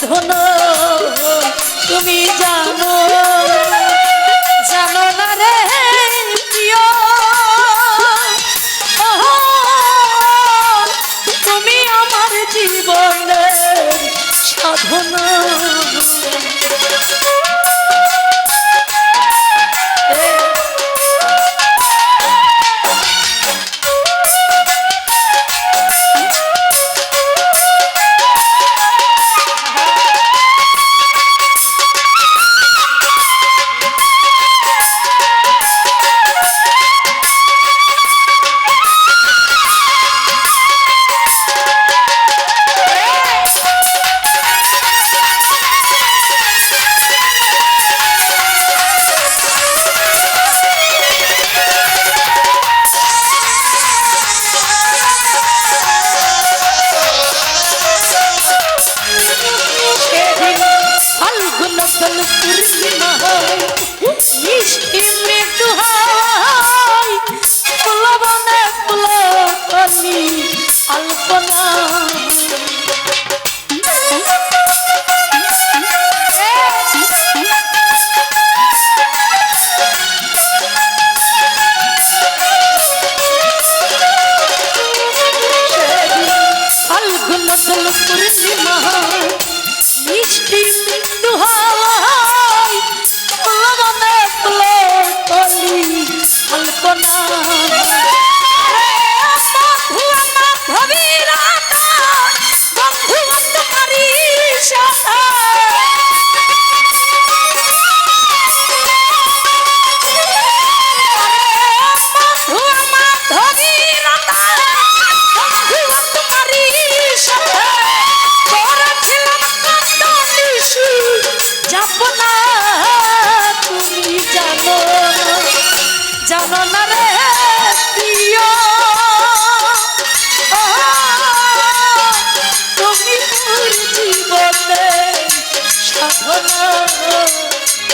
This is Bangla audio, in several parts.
ধন তুমি জানো।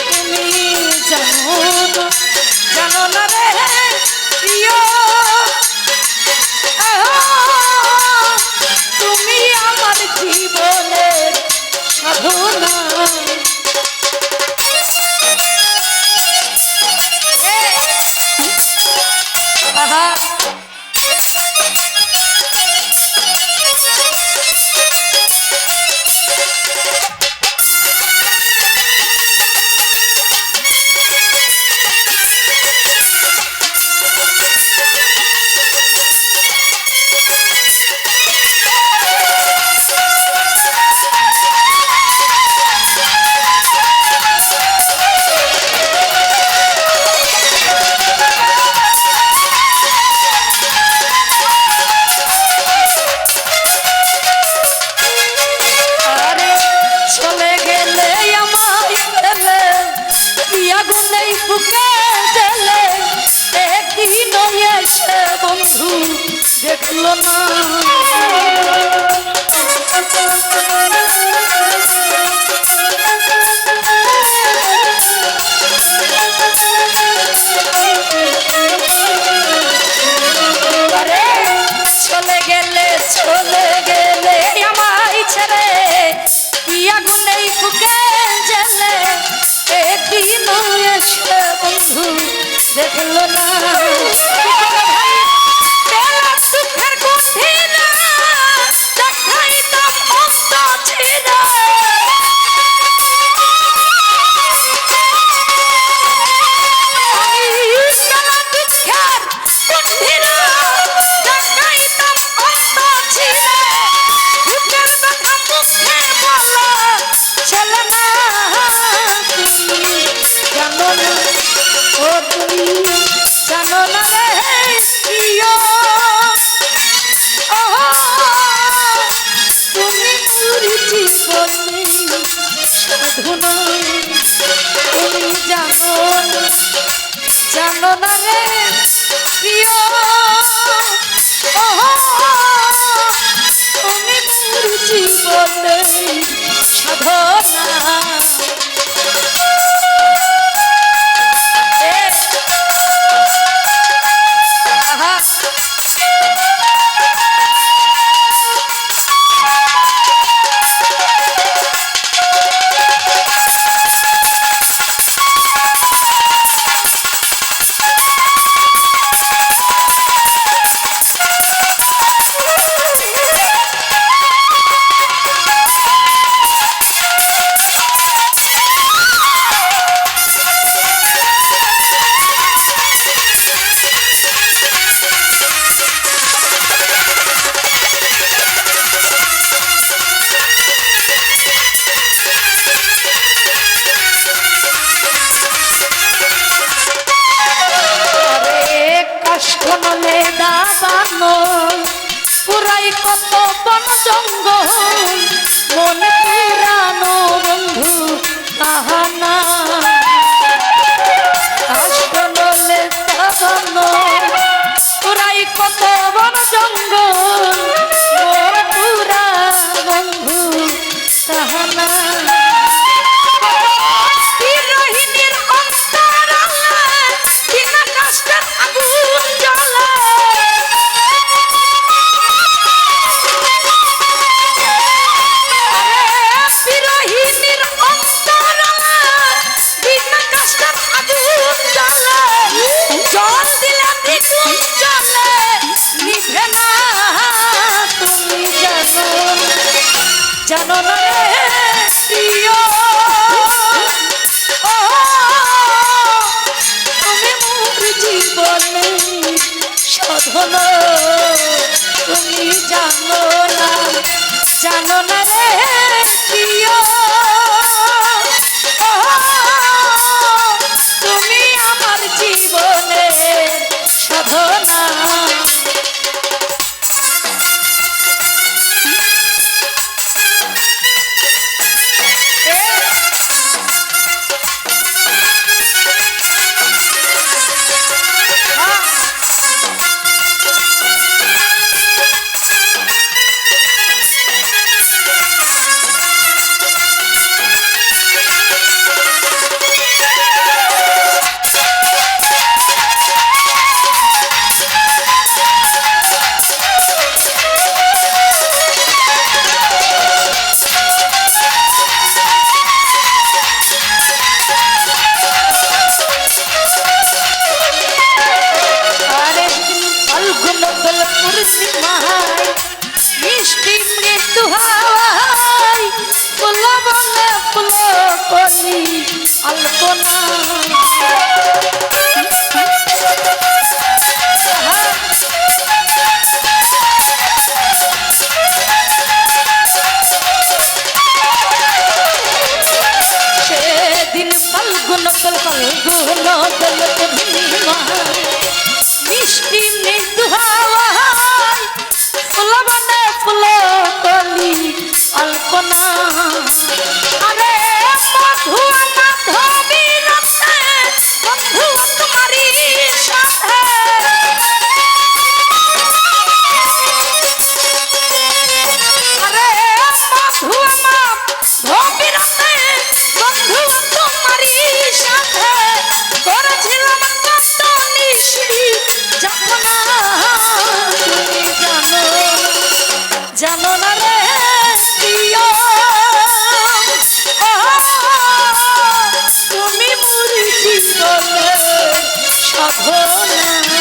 তুমি জানো জানো না রে প্রিয় তুমি আমার জীবনের সাধনা Uh-huh. আগুন নেই বুকে জ্বলে একদিন এসে বন্ধু দেখল না। দেখল না। জানো না রে প্রিয় 中国。জানো না তুমি মোর জীবনে সাধন তুমি জানো না জানো না রে প্রিয়। না